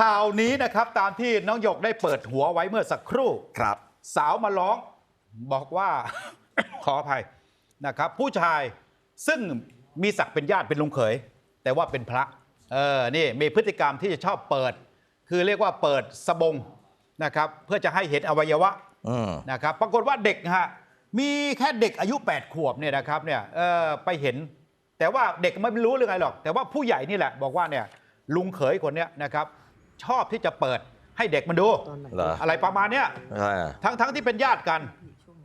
ข่าวนี้นะครับตามที่น้องหยกได้เปิดหัวไว้เมื่อสักครู่ ครับ สาวมาร้องบอกว่า ขออภัยนะครับ ผู้ชายซึ่งมีศักดิ์เป็นญาติเป็นลุงเขย แต่ว่าเป็นพระเออนี่มีพฤติกรรมที่จะชอบเปิด คือเรียกว่าเปิดสบงนะครับ เพื่อจะให้เห็นอวัยวะอืมนะครับปรากฏว่าเด็กฮะมีแค่เด็กอายุ 8 ขวบเนี่ยนะครับเนี่ยเออไปเห็น แต่ว่าเด็กไม่รู้เรื่องอะไรหรอก แต่ว่าผู้ใหญ่นี่แหละบอกว่าเนี่ยลุงเขยคนเนี้ยนะครับ ชอบที่จะเปิดให้เด็กมันดู เหรออะไรประมาณเนี้ยอ่าทั้งทั้งที่เป็นญาติกัน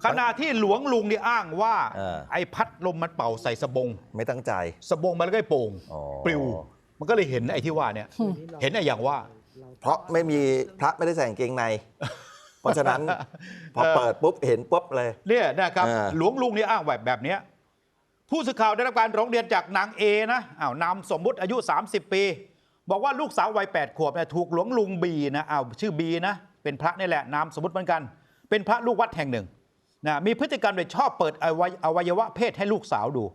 ขณะที่หลวงลุงนี่อ้างว่า เออ ไอ้พัดลมมันเป่าใส่สบง ไม่ตั้งใจ สบงมันก็เลยโป่งอ๋อ ปลิว มันก็เลยเห็นไอ้ที่ว่าเนี่ย เห็นไอ้อย่างว่า เพราะไม่มีพระไม่ได้ใส่กางเกงใน เพราะฉะนั้น พอเปิดปุ๊บเห็นปุ๊บเลย เนี่ยนะครับอ่า หลวงลุงนี่อ้างแบบแบบเนี้ยผู้สื่อข่าวได้รับการร้องเรียนจากนางเอนะอ้าวนามสมมุติอายุ 30 ปี บอกว่าลูกสาววัย8ขวบเนี่ยถูกหลวงลุงบีนะอ้าวชื่อบีนะ เป็นพระนี่แหละนามสมมติเหมือนกัน เป็นพระลูกวัดแห่งหนึ่งนะมีพฤติกรรมโดยชอบเปิดอวัยอวัยวะเพศให้ลูกสาวดู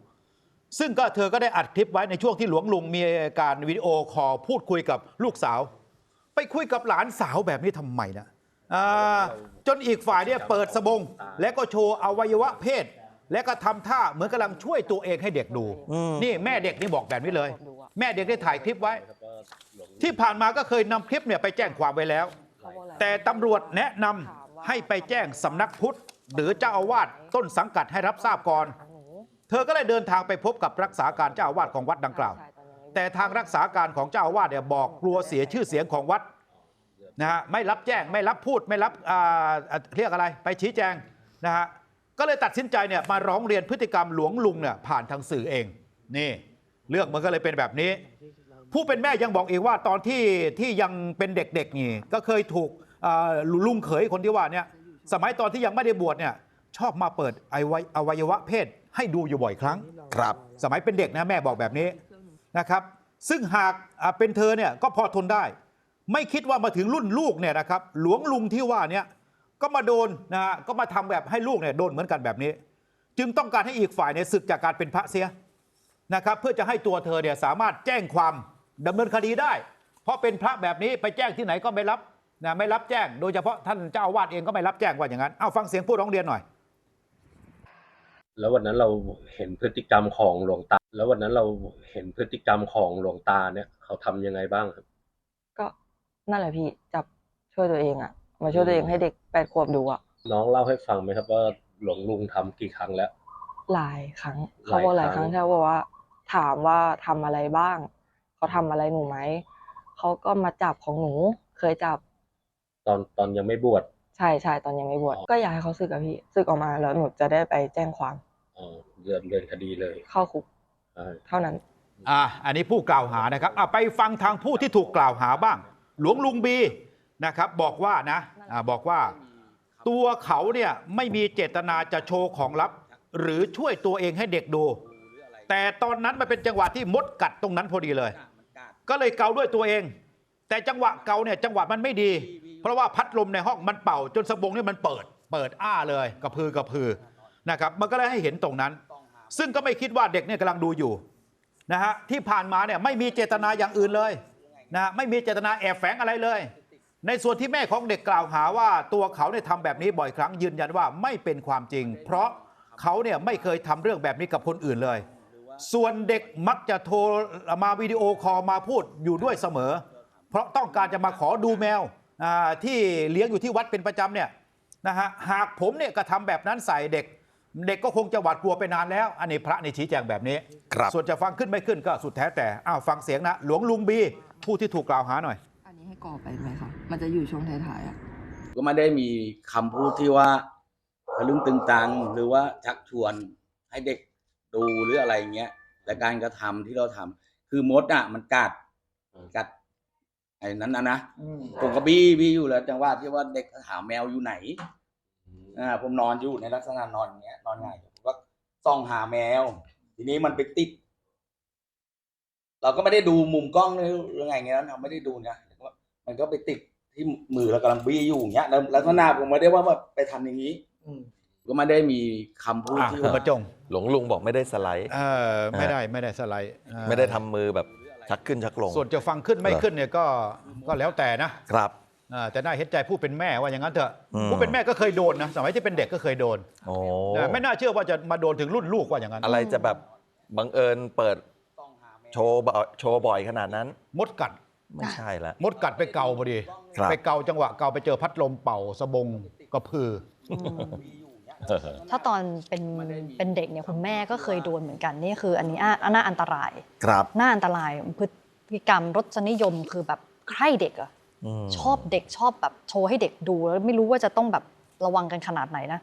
ซึ่งก็เธอก็ได้อัดคลิปไว้ในช่วงที่หลวงลุงมีการวิดีโอคอลพูดคุยกับลูกสาว ไปคุยกับหลานสาวแบบนี้ทำไมนะอ่าจนอีกฝ่ายเนี่ยเปิดสบง และก็โชว์อวัยวะเพศ และก็ทำท่าเหมือนกำลังช่วยตัวเองให้เด็กดูอืมนี่แม่เด็กนี่บอกแบบนี้เลย แม่เด็กได้ถ่ายคลิปไว้ ที่ผ่านมาก็เคยนำคลิปเนี่ยไปแจ้งความไว้แล้ว แต่ตำรวจแนะนำให้ไปแจ้งสำนักพุทธ หรือเจ้าอาวาสต้นสังกัดให้รับทราบก่อน เธอก็เลยเดินทางไปพบกับรักษาการเจ้าอาวาสของวัดดังกล่าว แต่ทางรักษาการของเจ้าอาวาสเนี่ยบอกกลัวเสียชื่อเสียงของวัดนะฮะไม่รับแจ้งไม่รับพูดไม่รับอ่าอ่าเรียกอะไรไปชี้แจงนะฮะก็เลยตัดสินใจเนี่ยมาร้องเรียนพฤติกรรมหลวงลุงเนี่ยผ่านทางสื่อเองนี่ เรื่องมันก็เลยเป็นแบบนี้ ผู้เป็นแม่ยังบอกอีกว่าตอนที่ที่ยังเป็นเด็กๆนี่ก็เคยถูกอ่าลุงเขยคนที่ว่าเนี่ยสมัยตอนที่ยังไม่ได้บวชเนี่ยชอบมาเปิดอวัยอวัยวะเพศให้ดูอยู่บ่อยครั้ง ครับ สมัยเป็นเด็กนะแม่บอกแบบนี้นะครับ ซึ่งหากอ่าเป็นเธอเนี่ยก็พอทนได้ ไม่คิดว่ามาถึงรุ่นลูกเนี่ยนะครับ หลวงลุงที่ว่าเนี่ยก็มาโดนนะฮะก็มาทำแบบให้ลูกเนี่ยโดนเหมือนกันแบบนี้ จึงต้องการให้อีกฝ่ายเนี่ยศึกจากการเป็นพระเสียนะครับ เพื่อจะให้ตัวเธอเนี่ยสามารถแจ้งความ ดำเนินคดีได้ เพราะเป็นพระแบบนี้ไปแจ้งที่ไหนก็ไม่รับนะไม่รับแจ้ง โดยเฉพาะท่านเจ้าอาวาสเองก็ไม่รับแจ้งว่าอย่างนั้นเอาฟังเสียงผู้ร้องเรียนหน่อย แล้ววันนั้นเราเห็นพฤติกรรมของหลวงตา แล้ววันนั้นเราเห็นพฤติกรรมของหลวงตาเนี่ย เขาทำยังไงบ้างครับ ก็นั่นแหละพี่จับช่วยตัวเองอะมาช่วยตัวเองให้เด็กแปดขวบดูอะน้องเล่าให้ฟังไหมครับว่าหลวงลุงทำกี่ครั้งแล้ว หลายครั้งหลายเขาบอกหลายคครั้รั้งงที่เขาบอกว่าถามว่าทำอะไรบ้าง เขาทำอะไรหนูไหมเขาก็มาจับของหนูเคยจับ ตอนตอนยังไม่บวชใช่ใช่ตอนยังไม่บวชก็อยากให้เขาสึกอะพี่สึกออกมาแล้วหนูจะได้ไปแจ้งความอ๋อเดินเดินคดีเลยเข้าคุกใช่เท่านั้นอ่าอันนี้ผู้กล่าวหานะครับอะไปฟังทางผู้ที่ถูกกล่าวหาบ้าง หลวงลุงบีนะครับ บอกว่านะอ่าบอกว่า ตัวเขาเนี่ยไม่มีเจตนาจะโชว์ของลับ หรือช่วยตัวเองให้เด็กดู แต่ตอนนั้นมันเป็นจังหวะที่มดกัดตรงนั้นพอดีเลย ก็เลยเกาด้วยตัวเอง แต่จังหวะเกาเนี่ยจังหวะมันไม่ดี เพราะว่าพัดลมในห้องมันเป่า จนสบงเนี่ยมันเปิด เปิดอ้าเลยกระพือกระพือนะครับมันก็เลยให้เห็นตรงนั้น ซึ่งก็ไม่คิดว่าเด็กเนี่ยกำลังดูอยู่นะฮะที่ผ่านมาเนี่ยไม่มีเจตนาอย่างอื่นเลยนะไม่มีเจตนาแอบแฝงอะไรเลย ในส่วนที่แม่ของเด็กกล่าวหาว่าตัวเขาเนี่ยทำแบบนี้บ่อยครั้งยืนยันว่าไม่เป็นความจริง เพราะเขาเนี่ยไม่เคยทำเรื่องแบบนี้กับคนอื่นเลย ส่วนเด็กมักจะโทรมาวิดีโอคอลมาพูดอยู่ด้วยเสมอ เพราะต้องการจะมาขอดูแมวอ่าที่เลี้ยงอยู่ที่วัดเป็นประจำเนี่ยนะฮะหากผมเนี่ยกระทำแบบนั้นใส่เด็ก เด็กก็คงจะหวาดกลัวไปนานแล้ว อันนี้พระในชี้แจงแบบนี้ ครับ ส่วนจะฟังขึ้นไม่ขึ้นก็สุดแท้แต่อ้าวฟังเสียงนะ หลวงลุงบี ผู้ที่ถูกกล่าวหาหน่อย อันนี้ให้กรอบไปไหมคะ มันจะอยู่ช่วงท้ายๆอะ ก็ไม่ได้มีคำพูดที่ว่าทะลึ่งตึงตังหรือว่าชักชวนให้เด็ก ดูหรืออะไรเงี้ยแต่การกระทำที่เราทำคือมดอะ มันกัดกัดไอ้นั้นนะนะผมก็บี้บี้อยู่แล้ว จังหวะที่ว่าเด็กถามแมวอยู่ไหนอ่าผมนอนอยู่ในลักษณะนอนอย่างเงี้ย นอนหงายอยู่ผมก็ส่องหาแมว ทีนี้มันไปติด เราก็ไม่ได้ดูมุมกล้องหรือยังไงเงี้ยนะเราไม่ได้ดูนะมันก็ไปติดที่มือเรากำลังบี้อยู่อย่างเงี้ยแล้วลักษณะผมไม่ได้ว่าแบบไปทำอย่างนี้ ก็ไม่ได้มีคำพูดอะที่คุณว่าประจงหลวงลุงบอกไม่ได้สไลด์ เออไม่ได้ไม่ได้สไลด์เออไม่ได้ทำมือแบบชักขึ้นชักลง ส่วนจะฟังขึ้นไม่เหรอขึ้นเนี่ยก็ก็แล้วแต่นะครับ อ่าแต่น่าเห็นใจผู้เป็นแม่ว่าอย่างนั้นเถอะอืม ผู้เป็นแม่ก็เคยโดนนะสมัยที่เป็นเด็กก็เคยโดนโอ้นะไม่น่าเชื่อว่าจะมาโดนถึงรุ่นลูกว่าอย่างนั้น อะไรจะแบบบังเอิญเปิดโชว์บ่อยโชว์บ่อยขนาดนั้น มดกัด ไม่ใช่ละ มดกัดไปเกาพอดี ครับ ไปเกาจังหวะเกาไปเจอพัดลมเป่าสบงกระพือ ถ้าตอนเป็นเป็นเด็กเนี่ยคุณแม่ก็เคยโดนเหมือนกันนี่คืออันนี้อะน่าอันตราย ครับน่าอันตรายพฤติกรรมรสนิยมคือแบบใคร่เด็กอะมชอบเด็กชอบแบบโชว์ให้เด็กดูแล้วไม่รู้ว่าจะต้องแบบระวังกันขนาดไหนนะ